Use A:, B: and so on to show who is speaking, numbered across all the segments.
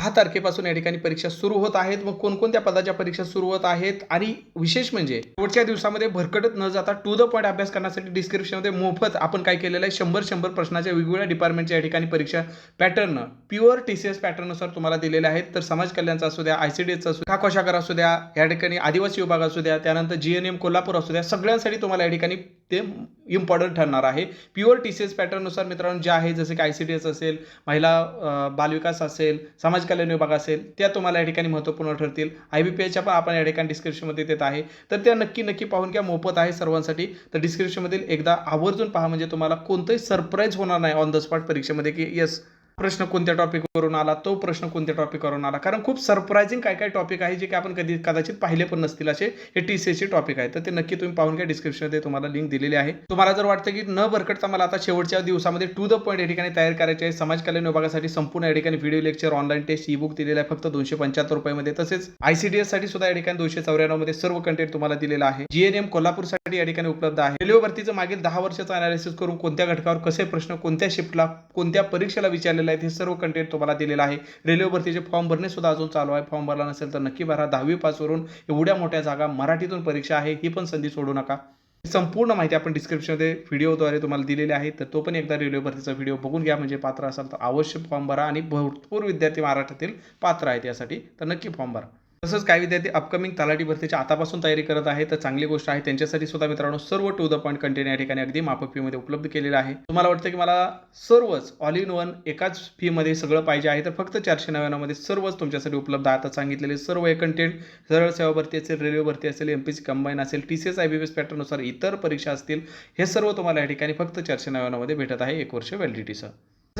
A: दहा तारखेपासून या ठिकाणी परीक्षा सुरू होत आहेत. मग कोणकोणत्या पदाच्या परीक्षा सुरू होत आहेत? आणि विशेष म्हणजे शेवटच्या दिवसामध्ये भरकटत न जाता टू द पॉईंट अभ्यास करण्यासाठी डिस्क्रिप्शनमध्ये मोफत आपण काय केलेलं आहे? शंभर शंभर प्रश्नाच्या वेगवेगळ्या डिपार्टमेंटच्या या ठिकाणी परीक्षा pattern pure T C S पॅटर्ननुसार तुम्हाला दिलेले आहेत. तर समाज कल्याणचा असू द्या आय सी डी एसचा असू द्या कोशागर असू द्या या ठिकाणी आदिवासी विभाग असू द्या त्यानंतर जी एन एम कोल्हापूर असू द्या सगळ्यांसाठी तुम्हाला या ठिकाणी ते इम्पॉर्टंट ठरणार आहे. प्युअर टी सी एस पॅटर्ननुसार मित्रांनो जे आहे जसे की आय सी डी एस असेल महिला बालविकास असेल समाज कल्याण विभाग असेल त्या तुम्हाला या ठिकाणी महत्त्वपूर्ण ठरतील. आय बी पी एच्या पण आपण या ठिकाणी डिस्क्रिप्शनमध्ये देत आहे. तर त्या नक्की नक्की पाहून घ्या मोफत आहे सर्वांसाठी. तर डिस्क्रिप्शनमधील एकदा आवर्जून पहा म्हणजे तुम्हाला कोणतंही सरप्राईज होणार नाही ऑन द स्पॉट परीक्षेमध्ये की येस प्रश्न कोणत्या टॉपिकवरून आला तो प्रश्न कोणत्या टॉपिकवरून आला? कारण खूप सरप्रायझिंग काय काय टॉपिक आहे जे की आपण कधी कदाचित पाहिले पण नसतील असे. हे टी सी एचे टॉपिक आहे. तर ते नक्की तुम्ही पाहून घ्या. डिस्क्रिप्शनमध्ये तुम्हाला लिंक दिलेली आहे. तुम्हाला जर वाटतं की न भरकटता मला आता शेवटच्या दिवसामध्ये टू द पॉईंट या ठिकाणी तयार करायचे आहे समाज कल्याण विभागासाठी संपूर्ण या ठिकाणी video lecture online test e book दिलेला आहे. फक्त दोनशे पंच्याहत्तर रुपयामध्ये. तसेच आय सी डी एससाठी सुद्धा या ठिकाणी दोनशे चौऱ्याण्णव सर्व कंटेंट तुम्हाला दिलेला आहे. जी एन एम कोल्हापूरसाठी या ठिकाणी उपलब्ध आहे. रेल्वे भरतीचं मागील दहा वर्षाचं अनालिसिस करून कोणत्या घटकावर कसे प्रश्न कोणत्या शिफ्टला कोणत्या परीक्षेला विचारलेला आहेत हे सर्व कंटेंट तुम्हाला दिलेलं आहे. रेल्वे भरतीचे फॉर्म भरणे सुद्धा अजून चालू आहे. फॉर्म भरला नसेल तर नक्की भरा. दहावी पासवरून एवढ्या मोठ्या जागा मराठीतून परीक्षा आहे ही पण संधी सोडू नका. संपूर्ण माहिती आपण डिस्क्रिप्शनमध्ये व्हिडिओद्वारे तुम्हाला दिलेली आहे. तर तो पण एकदा रेल्वे भरतीचा व्हिडिओ बघून घ्या. म्हणजे पात्र असाल तर अवश्य फॉर्म भरा. आणि भरपूर विद्यार्थी महाराष्ट्रातील पात्र आहेत यासाठी. तर नक्की फॉर्म भरा. तसंच काही विद्यार्थी अपकमिंग तलाठी भरतीच्या आतापासून तयारी करत आहे तर चांगली गोष्ट आहे. त्यांच्यासाठी सुद्धा मित्रांनो सर्व टू द पॉईंट कंटेंट या ठिकाणी अगदी माफक फीमध्ये उपलब्ध केलेलं आहे. तुम्हाला वाटतं की मला सर्वच ऑल इन वन एकाच फीमध्ये सगळं पाहिजे आहे. तर फक्त चारशे नव्याण्णवमध्ये सर्वच तुमच्यासाठी उपलब्ध आहे. आता सांगितलेले सर्व हे कंटेंट सरळ सेवा भरती असेल रेल्वे भरती असेल एम पी सी कंबाईन असेल T C S I B S पॅटर्ननुसार इतर परीक्षा असतील हे सर्व तुम्हाला या ठिकाणी फक्त चारशे नव्याण्णवमध्ये भेटत आहे. एक वर्ष व्हॅलिडिटीसह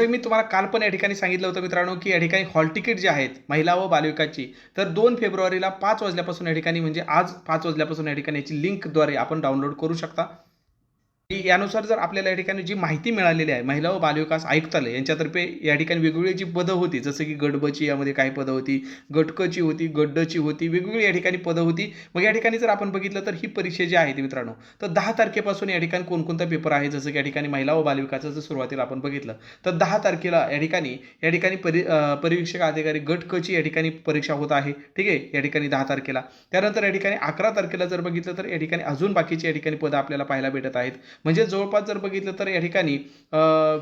A: जसं मी तुम्हाला काल पण या ठिकाणी सांगितलं होतं मित्रांनो की या ठिकाणी हॉल तिकीट जे आहेत महिला व बालविकाची तर दोन फेब्रुवारीला पाच वाजल्यापासून या ठिकाणी म्हणजे आज पाच वाजल्यापासून या ठिकाणी याची लिंकद्वारे आपण डाउनलोड करू शकता. यानुसार जर आपल्याला या ठिकाणी जी माहिती मिळालेली आहे महिला व बालविकास आयुक्तालय यांच्यातर्फे या ठिकाणी वेगवेगळी जी पदं होती जसं की गडबची यामध्ये काय पदं होती गटकची होती गड्डची होती वेगवेगळी या ठिकाणी पदं होती मग या ठिकाणी जर आपण बघितलं तर ही परीक्षा जी आहे ती मित्रांनो तर दहा तारखेपासून या ठिकाणी कोणकोणता पेपर आहे जसं की या ठिकाणी महिला व बालविकासाचं जर सुरुवातीला आपण बघितलं तर दहा तारखेला या ठिकाणी या ठिकाणी परि परीक्षक परिवीक्षक अधिकारी गटकची या ठिकाणी परीक्षा होत आहे ठीक आहे या ठिकाणी दहा तारखेला त्यानंतर या ठिकाणी अकरा तारखेला जर बघितलं तर या ठिकाणी अजून बाकीची या ठिकाणी पदं आपल्याला पाहायला भेटत आहेत म्हणजे जवळपास जर बघितलं तर या ठिकाणी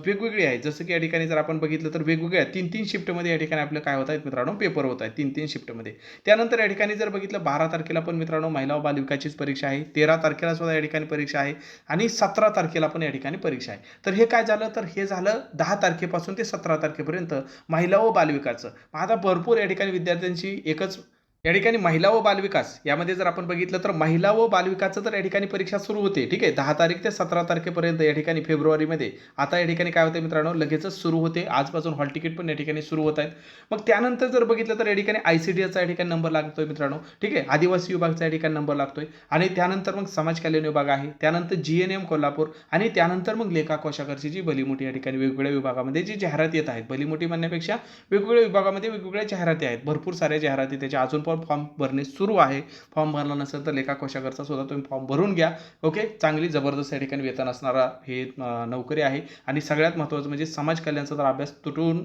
A: वेगवेगळी आहेत. जसं की या ठिकाणी जर आपण बघितलं तर वेगवेगळ्या तीन तीन शिफ्टमध्ये या ठिकाणी आपलं काय होत आहेत मित्रांनो पेपर होत आहेत तीन तीन शिफ्टमध्ये त्यानंतर या ठिकाणी जर बघितलं बारा तारखेला पण मित्रांनो महिला व बालविकाचीच परीक्षा आहे. तेरा तारखेला सुद्धा या ठिकाणी परीक्षा आहे. आणि सतरा तारखेला पण या ठिकाणी परीक्षा आहे. तर हे काय झालं? तर हे झालं दहा तारखेपासून ते सतरा तारखेपर्यंत महिला व बालविकाचं आता भरपूर या ठिकाणी विद्यार्थ्यांची एकच या ठिकाणी महिला व बालविकास यामध्ये जर आपण बघितलं तर महिला व बालविकासचं तर या ठिकाणी परीक्षा सुरू होते ठीक आहे? दहा तारीख ते सतरा तारखेपर्यंत या ठिकाणी फेब्रुवारीमध्ये. आता या ठिकाणी काय होतं मित्रांनो लगेचच सुरू होते. आजपासून हॉल तिकीट पण या ठिकाणी सुरू होत आहेत. मग त्यानंतर जर बघितलं तर या ठिकाणी आय सी डी एचा या ठिकाणी नंबर लागतोय मित्रांनो ठीक आहे? आदिवासी विभागचा या ठिकाणी नंबर लागतोय. आणि त्यानंतर मग समाज कल्याण विभाग आहे. त्यानंतर जी एन एम कोल्हापूर आणि त्यानंतर मग लेखा कोशाकरची जी भलीमोठी या ठिकाणी वेगवेगळ्या विभागामध्ये जी जाहिरात येत आहेत. भलीमोठी म्हणण्यापेक्षा वेगवेगळ्या विभागामध्ये वेगवेगळ्या जाहिराती आहेत. भरपूर साऱ्या जाहिराती त्याच्या अजून पण फॉर्म भरणे सुरू आहे. फॉर्म भरला नसेल तर लेखा कोशाकरचा सुद्धा तुम्ही फॉर्म भरून घ्या. ओके चांगली जबरदस्त या ठिकाणी वेतन असणारा हे नोकरी आहे. आणि सगळ्यात महत्त्वाचं म्हणजे समाज कल्याणचा जर अभ्यास तुटून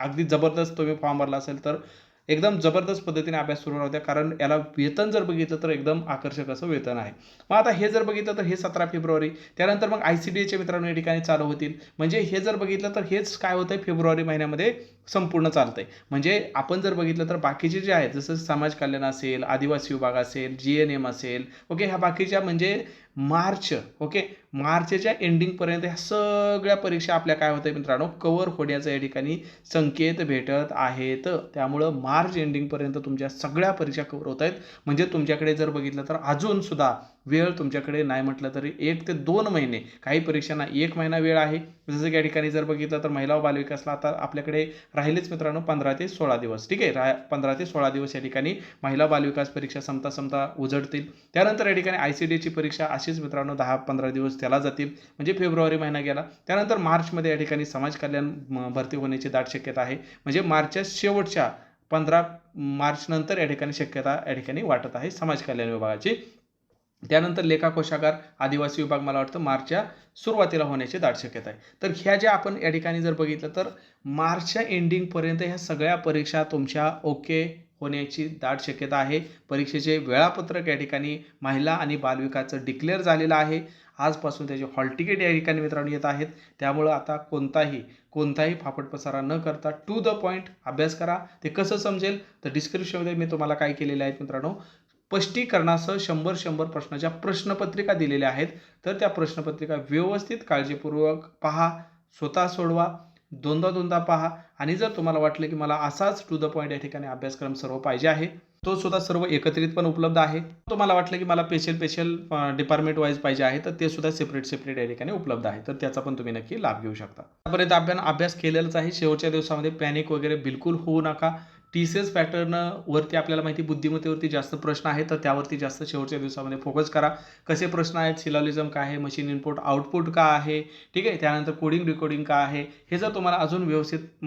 A: अगदी जबरदस्त तुम्ही फॉर्म भरला असेल तर एकदम जबरदस्त पद्धतीने अभ्यास सुरू होत्या कारण याला वेतन जर बघितलं तर एकदम आकर्षक असं वेतन आहे. मग आता हे जर बघितलं तर हे सतरा फेब्रुवारी त्यानंतर मग आय सी डी एच्या मित्रांनो या ठिकाणी चालू होतील. म्हणजे हे जर बघितलं तर हेच काय होतंय? फेब्रुवारी महिन्यामध्ये संपूर्ण चालतंय. म्हणजे आपण जर बघितलं तर बाकीचे जे आहेत जसं समाज कल्याण असेल आदिवासी विभाग असेल जी एन एम असेल ओके ह्या बाकीच्या म्हणजे मार्च ओके मार्चच्या एंडिंगपर्यंत ह्या सगळ्या परीक्षा आपल्या काय होतं मित्रांनो? कवर होण्याचं या ठिकाणी संकेत भेटत आहेत. त्यामुळं मार्च एंडिंगपर्यंत तुमच्या सगळ्या परीक्षा कवर होत आहेत. म्हणजे तुमच्याकडे जर बघितलं तर अजूनसुद्धा वेळ तुमच्याकडे नाही म्हटलं तरी एक ते दोन महिने काही परीक्षांना एक महिना वेळ आहे. जसं की या ठिकाणी जर बघितलं तर महिला व बालविकासला आता आपल्याकडे राहिलेच मित्रांनो पंधरा ते सोळा दिवस ठीक आहे? रा पंधरा ते सोळा दिवस या ठिकाणी महिला बालविकास परीक्षा संपता संपता उजडतील. त्यानंतर या ठिकाणी आय सी डी ची परीक्षा अशीच मित्रांनो दहा पंधरा दिवस त्याला जातील म्हणजे फेब्रुवारी महिना गेला. त्यानंतर मार्चमध्ये या ठिकाणी समाज कल्याण भरती होण्याची दाट शक्यता आहे. म्हणजे मार्चच्या शेवटच्या पंधरा मार्चनंतर या ठिकाणी शक्यता या ठिकाणी वाटत आहे समाज कल्याण विभागाची. त्यानंतर लेखा कोशागार आदिवासी विभाग मला वाटतं मार्चच्या सुरुवातीला होण्याची दाट शक्यता आहे. तर ह्या ज्या आपण या ठिकाणी जर बघितलं तर मार्चच्या एंडिंगपर्यंत ह्या सगळ्या परीक्षा तुमच्या ओके होण्याची दाट शक्यता आहे. परीक्षेचे वेळापत्रक या ठिकाणी महिला आणि बालविकासचं डिक्लेअर झालेलं आहे. आजपासून त्याचे हॉल तिकीट या ठिकाणी मित्रांनो येत आहेत. त्यामुळं आता कोणताही कोणताही फापट पसारा न करता टू द पॉईंट अभ्यास करा. ते कसं समजेल? तर डिस्क्रिप्शनमध्ये मी तुम्हाला काय केलेलं आहे मित्रांनो? स्पष्टीकरणासह शंभर शंभर प्रश्नाच्या प्रश्नपत्रिका दिलेल्या आहेत. तर त्या प्रश्नपत्रिका व्यवस्थित काळजीपूर्वक पहा स्वतः सोडवा दोनदा दोनदा पहा आणि जर तुम्हाला वाटलं की मला असाच टू द पॉईंट या ठिकाणी अभ्यासक्रम सर्व पाहिजे आहे तो सुद्धा सर्व एकत्रित पण उपलब्ध आहे. तुम्हाला वाटलं की मला स्पेशल स्पेशल डिपार्टमेंट वाईज पाहिजे आहे तर ते सुद्धा सेपरेट सेपरेट या ठिकाणी उपलब्ध आहे. तर त्याचा पण तुम्ही नक्की लाभ घेऊ शकता. आतापर्यंत आपण अभ्यास केलेलाच आहे. शेवटच्या दिवसामध्ये पॅनिक वगैरे बिलकुल होऊ नका. टी सी एस पॅटर्न वरती आपल्याला माहिती बुद्धिमत्तेवरती जास्त प्रश्न आहे तर त्यावरती जास्त शेवटच्या दिवसामध्ये फोकस करा. कसे प्रश्न आहेत? सिलॉलिझम काय आहे? मशीन इनपुट आउटपुट का आहे? ठीक आहे? त्यानंतर कोडिंग रिकॉर्डिंग का आहे? हे जर तुम्हाला अजून व्यवस्थित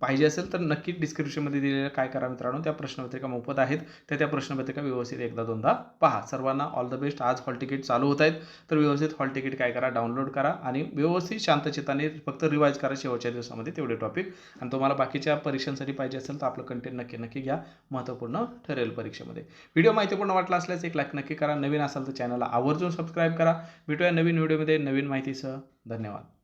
A: पाहिजे असेल तर नक्की डिस्क्रिप्शनमध्ये दिलेलं काय करा मित्रांनो त्या प्रश्नपत्रिका मोफत आहेत. त्या त्या प्रश्नपत्रिका व्यवस्थित एकदा दोनदा पहा. सर्वांना ऑल द बेस्ट आज हॉल तिकीट चालू होत आहेत. तर व्यवस्थित हॉल तिकीट काय करा? डाउनलोड करा आणि व्यवस्थित शांतचित्ताने फक्त रिवाईज करा शेवटच्या दिवसामध्ये तेवढे टॉपिक आणि तुम्हाला बाकीच्या परीक्षांसाठी पाहिजे असेल तर आपलं कंटेंट नक्की नक्की घ्या. महत्त्वपूर्ण ठरेल परीक्षेमध्ये. व्हिडिओ माहितीपूर्ण वाटला असल्यास एक लाईक नक्की करा. नवीन असाल तर चॅनलला आवर्जून सबस्क्राईब करा. भेटूया नवीन व्हिडिओमध्ये नवीन माहितीसह धन्यवाद.